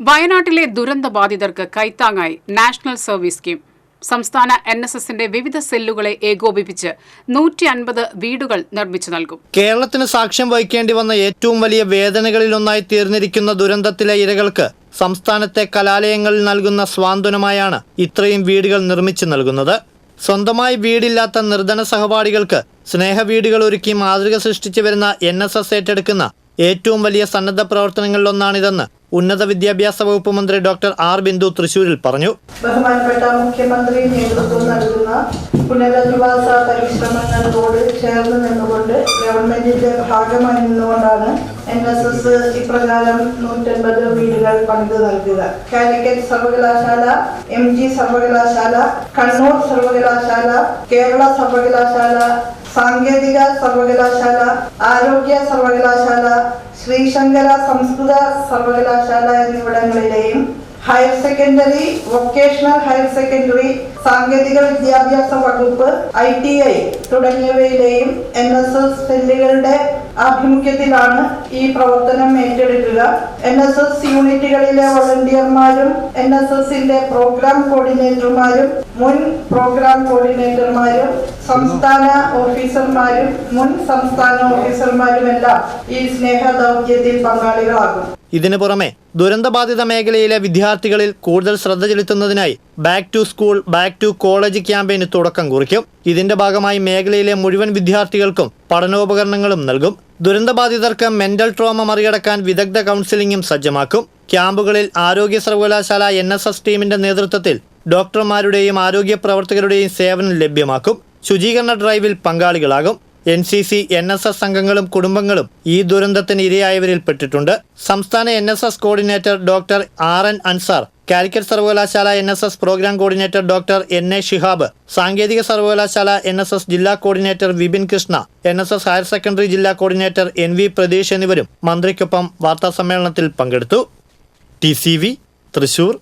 വയനാട്ടിലെ ദുരന്ത ബാധിതർക്ക് കൈത്താങ്ങായി നാഷണൽ സർവീസ് സ്കീം. സംസ്ഥാന എൻ എസ് എസിന്റെ വിവിധ സെല്ലുകളെ ഏകോപിപ്പിച്ച് നൂറ്റി അൻപത് വീടുകൾ നിർമ്മിച്ചു നൽകും. കേരളത്തിന് സാക്ഷ്യം വഹിക്കേണ്ടി വന്ന ഏറ്റവും വലിയ വേദനകളിലൊന്നായി തീർന്നിരിക്കുന്ന ദുരന്തത്തിലെ ഇരകൾക്ക് സംസ്ഥാനത്തെ കലാലയങ്ങളിൽ നൽകുന്ന സ്വാന്തനമായാണ് ഇത്രയും വീടുകൾ നിർമ്മിച്ചു നൽകുന്നത്. സ്വന്തമായി വീടില്ലാത്ത നിർധന സഹപാഠികൾക്ക് സ്നേഹ വീടുകൾ ഒരുക്കി മാതൃക സൃഷ്ടിച്ചു വരുന്ന എൻ ഏറ്റെടുക്കുന്ന ഏറ്റവും വലിയ സന്നദ്ധ പ്രവർത്തനങ്ങളിലൊന്നാണിതെന്ന് ഉന്നത വിദ്യാഭ്യാസ വകുപ്പ് മന്ത്രി ഡോക്ടർ ആർ ബിന്ദു തൃശൂരിൽ പറഞ്ഞു. ബഹുമാനപ്പെട്ട മുഖ്യമന്ത്രി നേതൃത്വം നൽകുന്ന പുനരധിവാസ പരിശ്രമങ്ങളോട് ചേർന്ന് നിന്നുകൊണ്ട് ഗവൺമെന്റിന്റെ ഭാഗമായി നിന്നുകൊണ്ടാണ് എൻ എസ് എസ് ഇപ്രകാരം നൂറ്റൻപത് വീടുകൾ പണിത് നൽകുക. കാലിക്കറ്റ് സർവകലാശാല എം ജി സർവകലാശാല കണ്ണൂർ സർവകലാശാല കേരള സർവകലാശാല സാങ്കേതിക സർവകലാശാല ആരോഗ്യ സർവകലാശാല ശ്രീശങ്കര സംസ്കൃത സർവകലാശാല എന്നിവിടങ്ങളിലെയും higher secondary vocational higher secondary സാങ്കേതിക വിദ്യാഭ്യാസ വകുപ്പ് ഐ ടി ഐ തുടങ്ങിയവയിലെയും എൻ എസ് എസ് സെല്ലുകളുടെ ആഭിമുഖ്യത്തിലാണ് ഈ പ്രവർത്തനം ഏറ്റെടുക്കുക. എൻ എസ് എസ് യൂണിറ്റുകളിലെ വോളണ്ടിയർമാരും എൻ എസ് എസിന്റെ പ്രോഗ്രാം കോർഡിനേറ്റർമാരും മുൻ പ്രോഗ്രാം കോർഡിനേറ്റർമാരും സംസ്ഥാന ഓഫീസർമാരും മുൻ സംസ്ഥാന ഓഫീസർമാരുമെല്ലാം ഈ സ്നേഹ ദൗത്യത്തിൽ പങ്കാളികളാകും. ഇതിനു പുറമെ ദുരന്തബാധിത മേഖലയിലെ വിദ്യാർത്ഥികളിൽ കൂടുതൽ ശ്രദ്ധ ചെലുത്തുന്നതിനായി back to school back to college ക്യാമ്പയിന് തുടക്കം കുറിക്കും. ഇതിന്റെ ഭാഗമായി മേഖലയിലെ മുഴുവൻ വിദ്യാർത്ഥികൾക്കും പഠനോപകരണങ്ങളും നൽകും. ദുരന്തബാധിതർക്ക് മെന്റൽ ട്രോമ മറികടക്കാൻ വിദഗ്ധ കൗൺസിലിംഗും സജ്ജമാക്കും. ക്യാമ്പുകളിൽ ആരോഗ്യ സർവകലാശാല എൻ എസ് എസ് ടീമിന്റെ നേതൃത്വത്തിൽ ഡോക്ടർമാരുടെയും ആരോഗ്യ പ്രവർത്തകരുടെയും സേവനം ലഭ്യമാക്കും. ശുചീകരണ ഡ്രൈവിൽ പങ്കാളികളാകും. N C C N S S സംഘങ്ങളും കുടുംബങ്ങളും ഈ ദുരന്തത്തിന് ഇരയായവരിൽപ്പെട്ടിട്ടുണ്ട് സംസ്ഥാന N S S coordinator doctor R N Ansar Calicut സർവകലാശാല N S S programme coordinator doctor N A Shihab സാങ്കേതിക സർവകലാശാല എൻ എസ് എസ് ജില്ലാ coordinator Vipin Krishna N S S higher secondary ജില്ലാ കോർഡിനേറ്റർ എൻ വി പ്രതീഷ് എന്നിവരും മന്ത്രിക്കൊപ്പം വാർത്താസമ്മേളനത്തിൽ പങ്കെടുത്തു. T C V Thrissur.